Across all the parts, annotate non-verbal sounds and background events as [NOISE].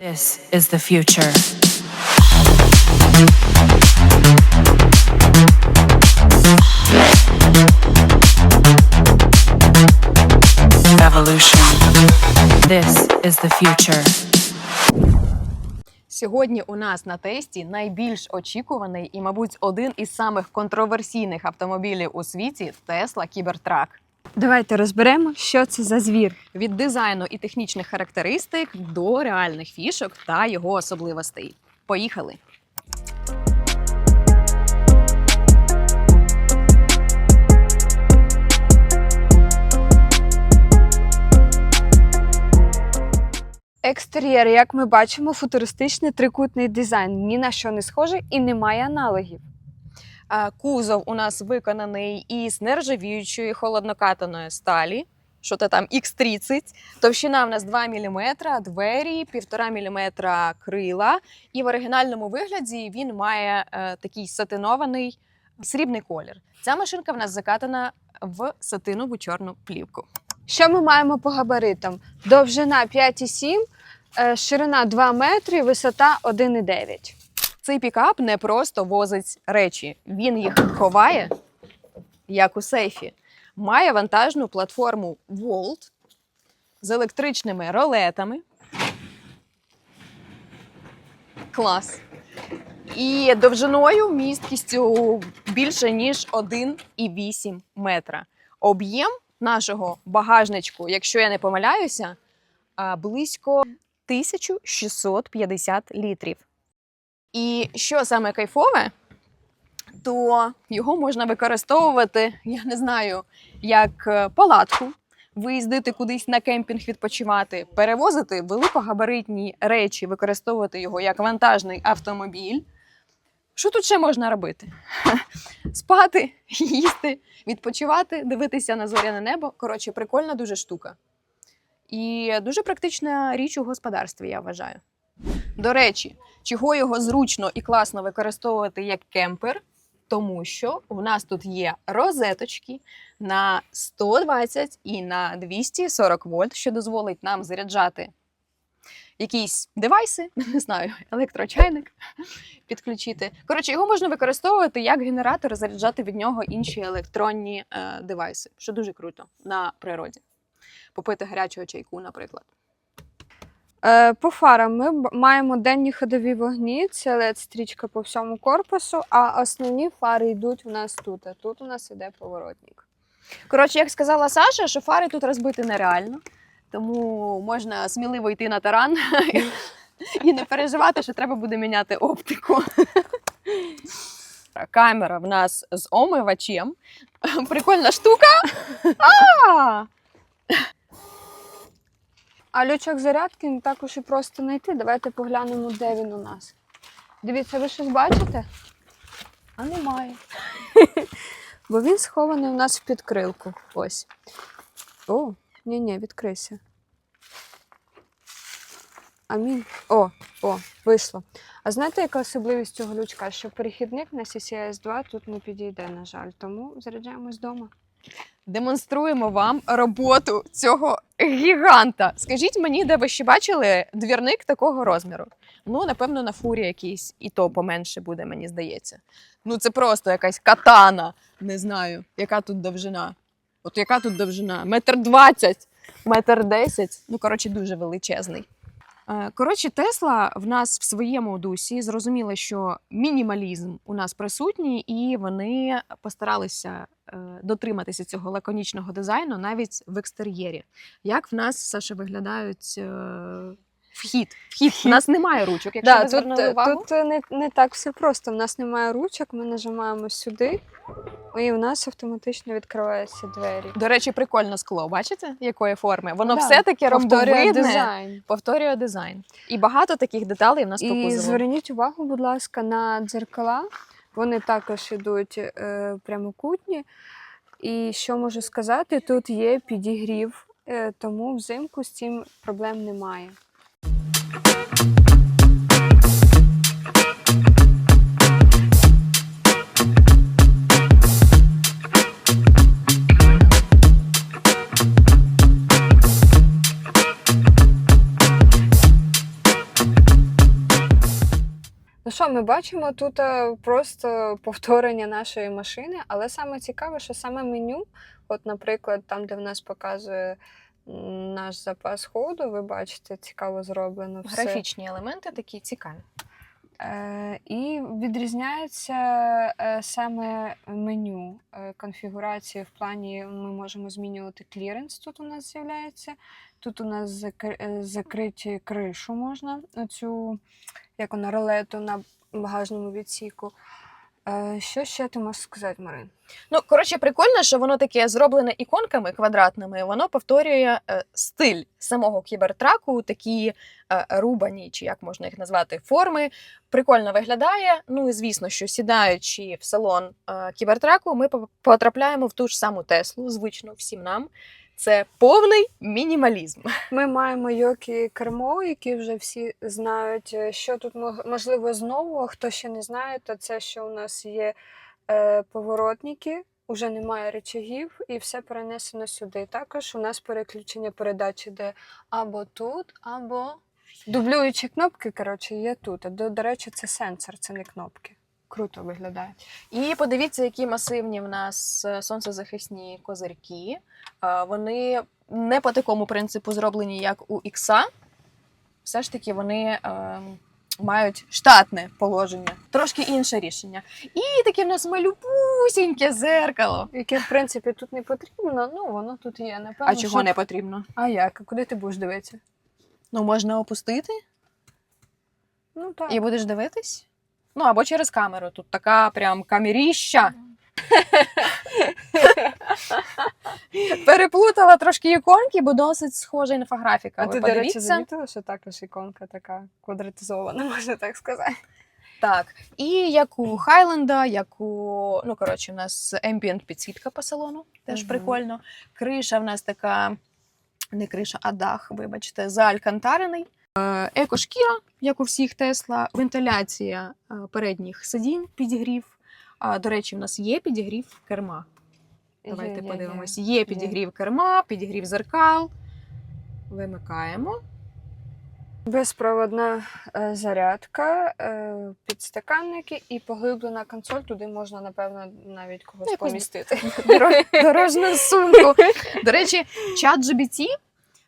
This is the future. Evolution. This is the future. Сьогодні у нас на тесті найбільш очікуваний і, мабуть, один із самих контроверсійних автомобілів у світі Tesla Cybertruck. Давайте розберемо, що це за звір. Від дизайну і технічних характеристик до реальних фішок та його особливостей. Поїхали! Екстер'єр, як ми бачимо, футуристичний трикутний дизайн, ні на що не схожий і немає аналогів. Кузов у нас виконаний із нержавіючої холоднокатаної сталі. Що то там X30. Товщина в нас 2 мм, двері, 1,5 мм крила. І в оригінальному вигляді він має е, такий сатинований срібний колір. Ця машинка в нас закатана в сатинову чорну плівку. Що ми маємо по габаритам? Довжина 5,7, е, ширина 2 метри, висота 1,9. Цей пікап не просто возить речі, він їх ховає, як у сейфі. Має вантажну платформу Volt з електричними ролетами. Клас. І довжиною місткістю більше, ніж 1,8 метра. Об'єм нашого багажничку, якщо я не помиляюся, близько 1650 літрів. І що саме кайфове, то його можна використовувати, я не знаю, як е, палатку, виїздити кудись на кемпінг відпочивати, перевозити великогабаритні речі, використовувати його як вантажний автомобіль. Що тут ще можна робити? [LAUGHS] Спати, їсти, відпочивати, дивитися на зоряне небо. Коротше, прикольна дуже штука. І дуже практична річ у господарстві, я вважаю. До речі, чого його зручно і класно використовувати як кемпер, тому що в нас тут є розеточки на 120 і на 240 вольт, що дозволить нам заряджати якісь девайси, [LAUGHS] не знаю, електрочайник підключити. Коротше, його можна використовувати як генератор, заряджати від нього інші електронні е, девайси, що дуже круто на природі. Попити гарячого чайку, наприклад. Е, По фарам ми маємо денні ходові вогні, це led стрічка по всьому корпусу, а основні фари йдуть у нас тут. А тут у нас іде поворотник. Коротше, як сказала Саша, що фари тут розбити нереально, тому можна сміливо йти на таран [LAUGHS] і не переживати, що треба буде міняти оптику. Камера в нас з омивачем. Прикольна штука. А! Лючок зарядки не так уж і просто знайти. Давайте поглянемо, де він у нас. Дивіться, ви щось бачите? А немає. [LAUGHS] Бо він схований у нас в підкрилку. Ось. О, ні-ні, відкрийся. Амінь. О, о, вийшло. А знаєте, яка особливість цього лючка? Що перехідник на CCS 2 тут не підійде, на жаль. Тому заряджаємось вдома. Демонструємо вам роботу цього гіганта. Скажіть мені, де ви ще бачили двірник такого розміру? Ну, напевно, на фурі якийсь, і то поменше буде, мені здається. Ну, це просто якась катана. Не знаю, яка тут довжина. От яка тут довжина? Метр двадцять, метр десять. Ну, коротше, дуже величезний. Е, Коротше, Тесла в нас в своєму дусі зрозуміли, що мінімалізм у нас присутній, і вони постаралися дотриматися цього лаконічного дизайну навіть в екстер'єрі. Як в нас Саша виглядають е, вхід? Вхід у нас немає ручок. Якщо Да, ви тут, звернули е, увагу, тут е, не, не так все просто. У нас немає ручок, ми нажимаємо сюди, і у нас автоматично відкриваються двері. до речі, прикольне скло. Бачите, якої форми? Воно Да, все таки Повторює ромбовидне, дизайн. повторює дизайн. І багато таких деталей в нас І кузову. зверніть увагу, будь ласка, на дзеркала. Вони також йдуть е, прямокутні. І що можу сказати, тут є підігрів, е, тому взимку з цим проблем немає. Ну що, ми бачимо тут е, просто повторення нашої машини, але саме цікаве, що саме меню, от, наприклад, там, де в нас показує наш запас ходу, ви бачите, цікаво зроблено все. Графічні елементи такі цікаві. Е, і відрізняється е, саме меню конфігурації в плані ми можемо змінювати кліренс. Тут у нас з'являється. Тут у нас закри- закриті кришу можна, оцю, як на ролету на багажному відсіку. Е, що ще ти можеш сказати, Марин? Ну, коротше, прикольно, що воно таке зроблене іконками квадратними. Воно повторює е, стиль самого кібертраку, такі е, рубані, чи як можна їх назвати, форми. Прикольно виглядає. Ну і звісно, що сідаючи в салон е, кібертраку, ми по- потрапляємо в ту ж саму Теслу, звично всім нам. Це повний мінімалізм. [LAUGHS] Ми маємо Йокі кермо, які вже всі знають. Е, Що тут можливо знову, хто ще не знає, то це, що у нас є поворотники, уже немає речагів, і все перенесено сюди. Також у нас переключення передачі, де або тут, або дублюючі кнопки, коротше, є тут. До, до речі, це сенсор, це не кнопки. Круто виглядає. І подивіться, які масивні в нас е, сонцезахисні козирки. Е, Вони не по такому принципу зроблені, як у Ікса. Все ж таки, вони е, мають штатне положення, трошки інше рішення. І таке в нас малюпусіньке зеркало. Яке, в принципі, тут не потрібно, ну воно тут є. Напевно, А чого щоб- не потрібно? А як? Куди ти будеш дивитися? Ну, можна опустити Ну так. і будеш дивитись. Ну, або через камеру. Тут така прям камеріща. Переплутала трошки іконки, бо досить схожа інфографіка. А ти, до речі, замітила, що також іконка така квадратизована, [LAUGHS] можна так сказати. Так. І як у Хайленда, як у. Ну, коротше, у нас ambient підсвітка по салону, теж Мгм. прикольно. Криша в нас така, не криша, а дах, вибачте, заалькантарений. Е, Екошкіра, як у всіх Тесла, вентиляція е, передніх сидінь, підігрів. А, до речі, в нас є підігрів керма. Давайте подивимось. є. Є підігрів керма, підігрів зеркал. Вимикаємо. Безпроводна е, зарядка, е, підстаканники і поглиблена консоль. Туди можна, напевно, навіть когось Якусь помістити. [LAUGHS] Дорожну сумку. [LAUGHS] До речі, чат GBT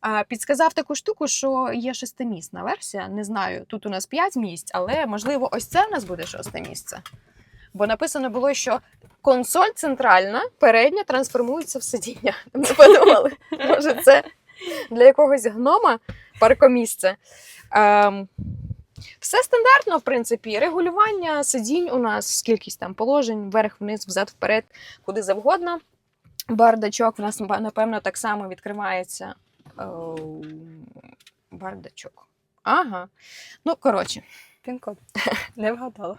а, підсказав таку штуку, що є шестимісна версія. Не знаю, тут у нас п'ять місць, але можливо, ось це в нас буде шосте місце. Бо написано було, що консоль центральна, передня трансформується в сидіння. [LAUGHS] Ми подумали, [LAUGHS] може, це для якогось гнома паркомісце. Ем, все стандартно, в принципі. Регулювання сидінь у нас кількість там положень, вверх, вниз, взад, вперед, куди завгодно. Бардачок в нас, напевно, так само відкривається. Бардачок. Ага. Ну, коротше, Пін-код. [LAUGHS] Не вгадала.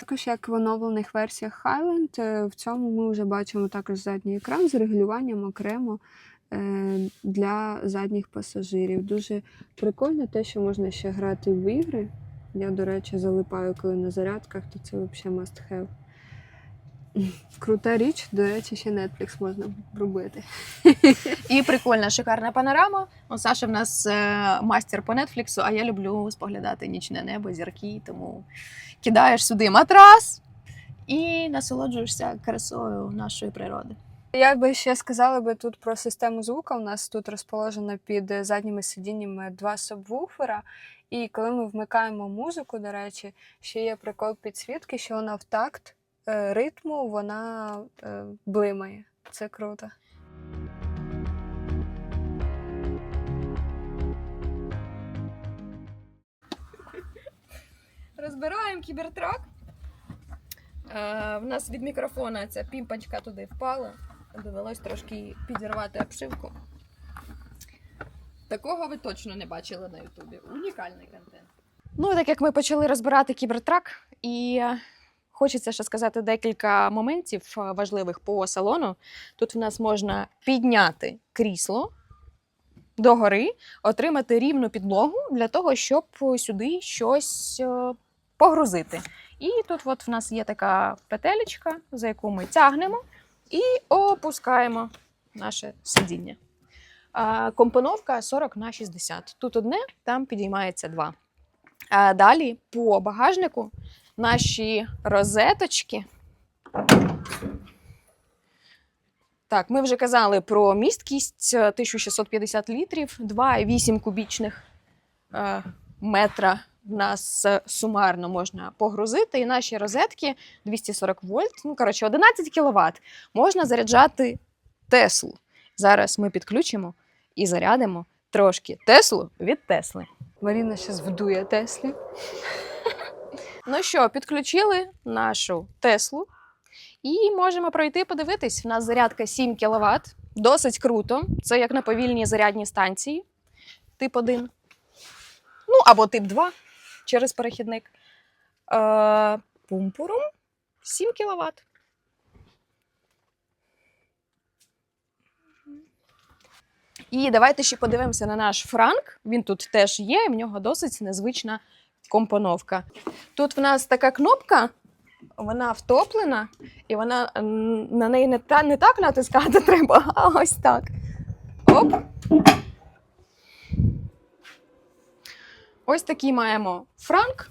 Також як в оновлених версіях Highland, е, в цьому ми вже бачимо також задній екран з регулюванням окремо е, для задніх пасажирів. Дуже прикольно те, що можна ще грати в ігри. Я, до речі, залипаю, коли на зарядках, то це взагалі must have. [LAUGHS] Крута річ, до речі, ще Netflix можна робити. І прикольна, шикарна панорама. О, Саша в нас е, мастер по Нетфліксу, а я люблю споглядати нічне небо, зірки, тому кидаєш сюди матрас і насолоджуєшся красою нашої природи. Я би ще сказала би тут про систему звука. У нас тут розположено під задніми сидіннями два сабвуфера. І коли ми вмикаємо музику, до речі, ще є прикол підсвітки, що вона в такт ритму вона е, блимає. Це круто. Розбираємо кібертрак. Е, в нас від мікрофона ця пімпочка туди впала. Довелось трошки підірвати обшивку. Такого ви точно не бачили на Ютубі. Унікальний контент. Ну, так як ми почали розбирати кібертрак, і хочеться ще сказати декілька моментів е, важливих по салону. Тут в нас можна підняти крісло догори, отримати рівну підлогу для того, щоб сюди щось е, погрузити. І тут от в нас є така петелечка, за яку ми тягнемо і опускаємо наше сидіння. Компоновка 40 на 60. Тут одне, там підіймається два. Далі по багажнику наші розеточки. Так, ми вже казали про місткість е, 1650 літрів, 2,8 кубічних е, метра в нас е, сумарно можна погрузити. І наші розетки 240 вольт, ну коротше, 11 кВт, можна заряджати Теслу. Зараз ми підключимо і зарядимо трошки Теслу від Тесли. Маріна зараз вдує Теслі. Ну що, підключили нашу Теслу і можемо пройти подивитись. У нас зарядка 7 кВт. Досить круто. Це як на повільній зарядній станції. Тип 1. Ну, або тип 2 через перехідник. Е, пумпурум 7 кВт. І давайте ще подивимося на наш франк. Він тут теж є, в нього досить незвична компоновка. Тут в нас така кнопка, вона втоплена, і вона на неї не, та, не так натискати [LAUGHS] треба, а ось так. Оп. Ось такий маємо франк.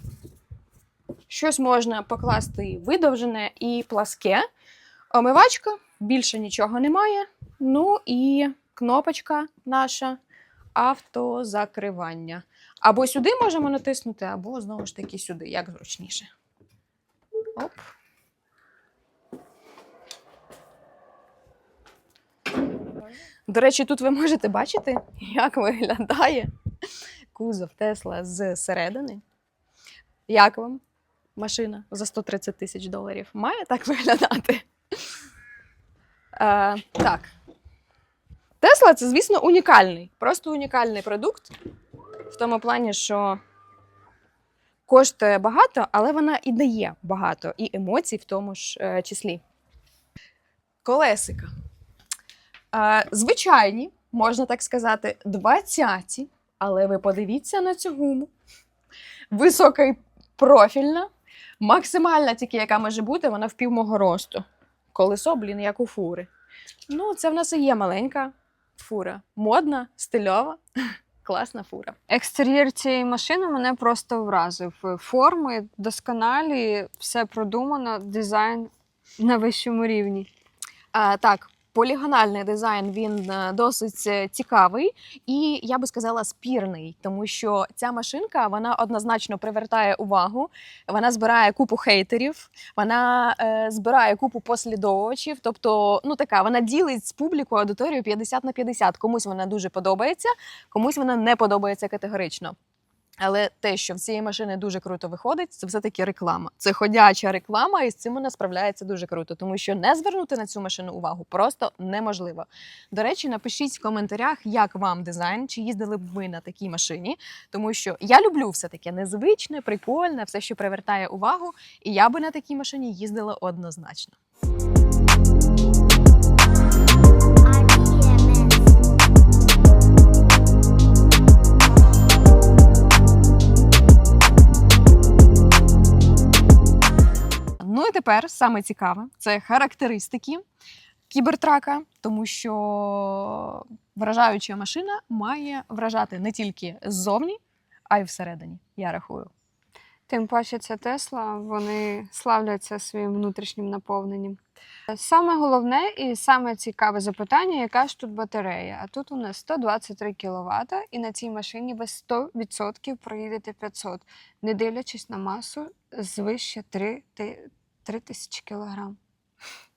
Щось можна покласти видовжене і пласке. Омивачка, більше нічого немає. Ну і кнопочка наша автозакривання. Або сюди можемо натиснути, або знову ж таки сюди, як зручніше. Оп. До речі, тут ви можете бачити, як виглядає кузов Тесла зсередини. Як вам машина за 130 тисяч доларів? Має так виглядати? Е, так. Тесла це, звісно, унікальний, просто унікальний продукт. В тому плані, що коштує багато, але вона і дає багато, і емоцій в тому ж е, числі. Колесика. Е, звичайні, можна так сказати, 20, але ви подивіться на цю гуму. Висока і профільна, максимальна тільки, яка може бути, вона в пів мого росту. Колесо, блін, як у фури. Ну, це в нас і є маленька фура. Модна, стильова, класна фура. Екстер'єр цієї машини мене просто вразив. Форми досконалі, все продумано, дизайн на вищому рівні. А, так, полігональний дизайн він е, досить е, цікавий і я би сказала спірний, тому що ця машинка вона однозначно привертає увагу. Вона збирає купу хейтерів, вона е, збирає купу послідовувачів. Тобто, ну така вона ділить з публіку аудиторію 50 на 50. Комусь вона дуже подобається, комусь вона не подобається категорично. Але те, що в цієї машини дуже круто виходить, це все-таки реклама. Це ходяча реклама, і з цим вона справляється дуже круто, тому що не звернути на цю машину увагу просто неможливо. До речі, напишіть в коментарях, як вам дизайн, чи їздили б ви на такій машині, тому що я люблю все таке незвичне, прикольне, все, що привертає увагу, і я би на такій машині їздила однозначно. Ну і тепер саме цікаве це характеристики кібертрака, тому що вражаюча машина має вражати не тільки ззовні, а й всередині. Я рахую. Тим паче, ця Тесла, вони славляться своїм внутрішнім наповненням. Саме головне і саме цікаве запитання, яка ж тут батарея? А тут у нас 123 кВт, і на цій машині ви 100% проїдете 500, не дивлячись на масу звище 3, 3 тисячі кілограм.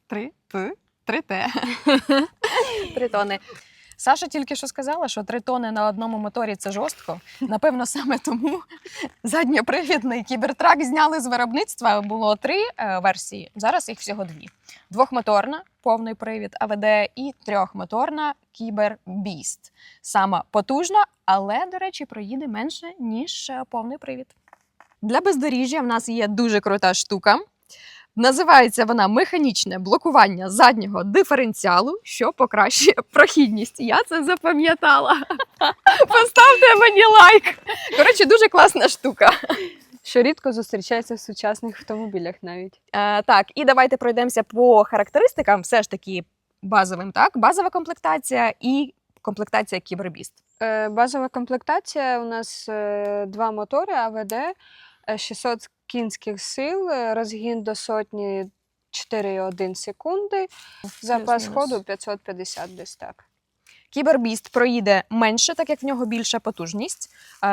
Три Т. Три Т. [LAUGHS] Три тони. Саша тільки що сказала, що три тони на одному моторі це жорстко. Напевно, саме тому задньопривідний кібертрак зняли з виробництва. Було три е, версії. Зараз їх всього дві: двохмоторна, повний привід АВД, і трьохмоторна Кібер Біст. Сама потужна, але, до речі, проїде менше, ніж е, повний привід. Для бездоріжжя в нас є дуже крута штука. Називається вона механічне блокування заднього диференціалу, що покращує прохідність. Я це запам'ятала. [LAUGHS] Поставте мені лайк. Коротше, дуже класна штука. Що рідко зустрічається в сучасних автомобілях навіть. Е, так, і давайте пройдемося по характеристикам. Все ж таки базовим, так? Базова комплектація і комплектація кібербіст? Е, Базова комплектація у нас е, два мотори АВД, е, 600 кінських сил, е, розгін до сотні 4,1 секунди, запас ходу 550 десь так. Кібербіст проїде менше, так як в нього більша потужність,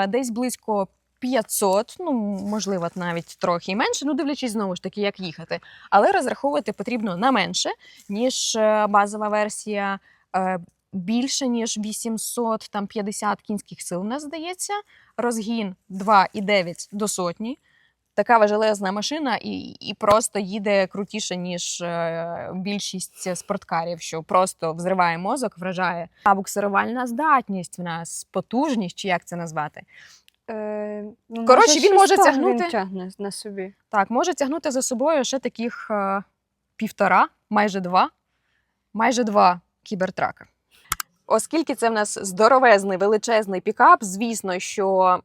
десь близько 500, ну можливо, навіть трохи і менше, ну дивлячись знову ж таки, як їхати. Але розраховувати потрібно на менше, ніж е, базова версія. е, Більше ніж 800, там 50 кінських сил, у нас здається. Розгін 2,9 до сотні. Така важелезна машина і, і просто їде крутіше, ніж е, більшість спорткарів, що просто взриває мозок, вражає. А буксирувальна здатність в нас, потужність, чи як це назвати? Е, ну, Коротше, він може тягнути- Він тягне на собі. Так, може тягнути за собою ще таких е, півтора, майже два, майже два кібертрака. Оскільки це в нас здоровезний, величезний пікап, звісно, що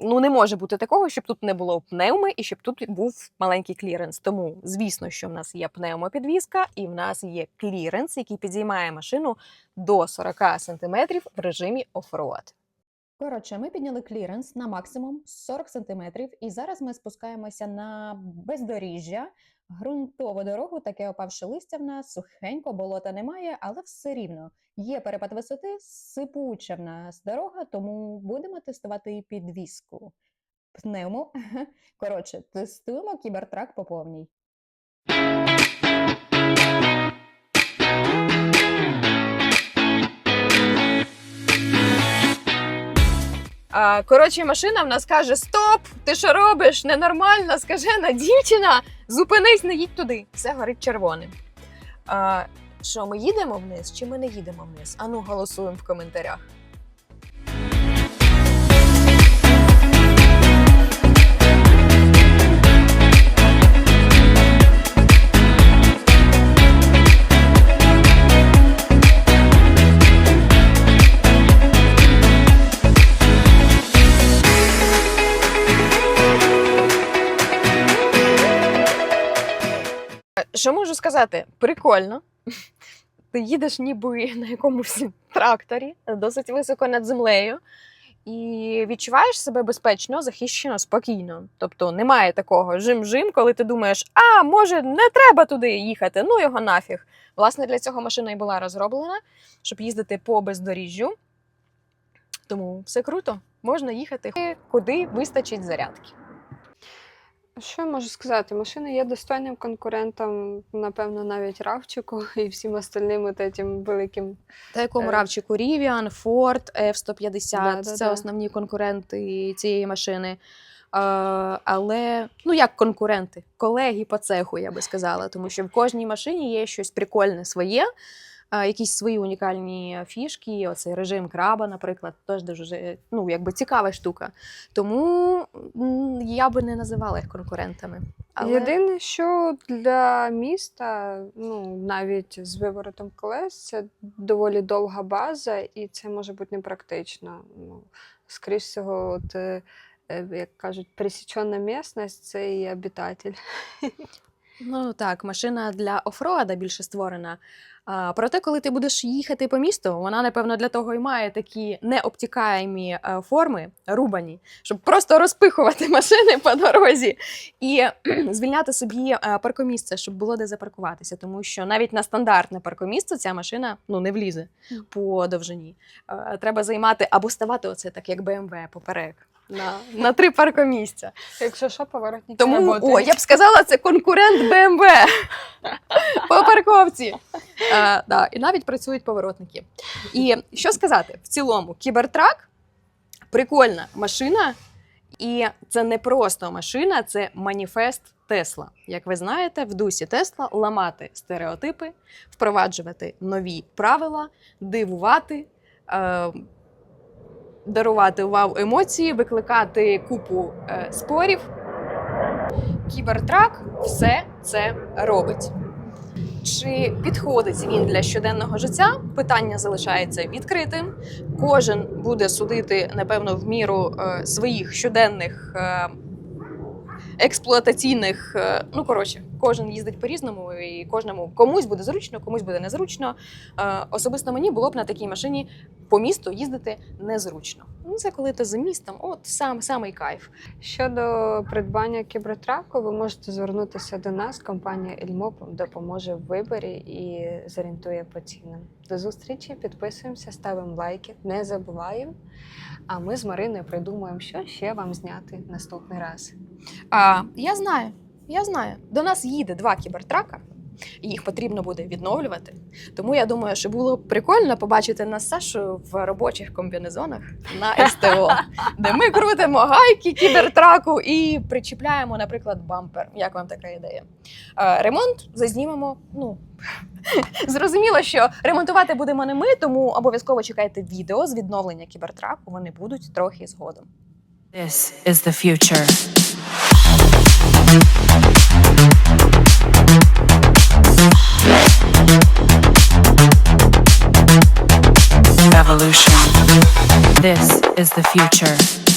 ну, не може бути такого, щоб тут не було пневми і щоб тут був маленький кліренс. Тому, звісно, що в нас є пневмопідвізка і в нас є кліренс, який підіймає машину до 40 см в режимі оффроад. Коротше, ми підняли кліренс на максимум 40 см, і зараз ми спускаємося на бездоріжжя, ґрунтову дорогу, таке опавше листя в нас, сухенько, болота немає, але все рівно є перепад висоти, сипуча в нас дорога, тому будемо тестувати підвіску. Пневмо. [LAUGHS] Коротше, тестуємо кібертрак по повній. Коротше, машина в нас каже: Стоп! Ти що робиш? Ненормальна, скажена дівчина, зупинись, не їдь туди. Все горить червоним. Що, ми їдемо вниз чи ми не їдемо вниз? Ану, голосуємо в коментарях. Сказати? Прикольно. Ти їдеш ніби на якомусь тракторі, досить високо над землею, і відчуваєш себе безпечно, захищено, спокійно. Тобто немає такого жим-жим, коли ти думаєш, а може не треба туди їхати, ну його нафіг. Власне, для цього машина і була розроблена, щоб їздити по бездоріжжю. Тому все круто, можна їхати куди вистачить зарядки. Що я можу сказати? Машина є достойним конкурентом, напевно, навіть Равчику [LAUGHS] і всім остальним от этим великим. Та якому Е. равчику Rivian, Ford, F-150 Да, да, це да. основні конкуренти цієї машини. Е, але ну як конкуренти, колеги по цеху, я би сказала, тому що в кожній машині є щось прикольне своє, якісь свої унікальні фішки. Оцей режим краба, наприклад, теж дуже ну, якби цікава штука. Тому я би не називала їх конкурентами. Але... Єдине, що для міста, ну навіть з виворотом колес, це доволі довга база, і це може бути непрактично. Ну, скоріш всього, от, е, е, як кажуть, пересічена місцевість це і обітатель. Ну так, машина для офроада більше створена. А, проте, коли ти будеш їхати по місту, вона, напевно, для того і має такі необтікаємі е, форми, рубані, щоб просто розпихувати [LAUGHS] машини по дорозі і [CLEARS THROAT] звільняти собі е, паркомісце, щоб було де запаркуватися. Тому що навіть на стандартне паркомісце ця машина ну, не влізе по довжині. Е, треба займати або ставати оце так, як BMW поперек. На, [LAUGHS] на три паркомісця. Якщо що, поворотники Тому, о, я б сказала, це конкурент BMW [LAUGHS] по парковці. Е, да, і навіть працюють поворотники. І що сказати, в цілому, кібертрак прикольна машина, і це не просто машина, це маніфест Тесла. Як ви знаєте, в дусі Тесла ламати стереотипи, впроваджувати нові правила, дивувати. Е, Дарувати вау емоції, викликати купу е, спорів. Кібертрак все це робить. Чи підходить він для щоденного життя? Питання залишається відкритим. Кожен буде судити, напевно, в міру е, своїх щоденних е, експлуатаційних. Ну коротше, кожен їздить по-різному, і кожному комусь буде зручно, комусь буде незручно. Е, Особисто мені було б на такій машині по місту їздити незручно. Ну, це коли ти за містом, от сам самий кайф. Щодо придбання кібертраку, ви можете звернутися до нас. Компанія Ельмоп допоможе в виборі і зорієнтує по цінам. До зустрічі, підписуємося, ставимо лайки, не забуваємо. А ми з Мариною придумаємо, що ще вам зняти наступний раз. А я знаю, я знаю. До нас їде два кібертрака, їх потрібно буде відновлювати. Тому я думаю, що було б прикольно побачити нас з Сашою в робочих комбінезонах на СТО, де ми крутимо гайки кібертраку і причіпляємо, наприклад, бампер. Як вам така ідея? Е, Ремонт зазнімемо. Ну [LAUGHS] зрозуміло, що ремонтувати будемо не ми, тому обов'язково чекайте відео з відновлення кібертраку. Вони будуть трохи згодом. This is the future. Evolution. This is the future.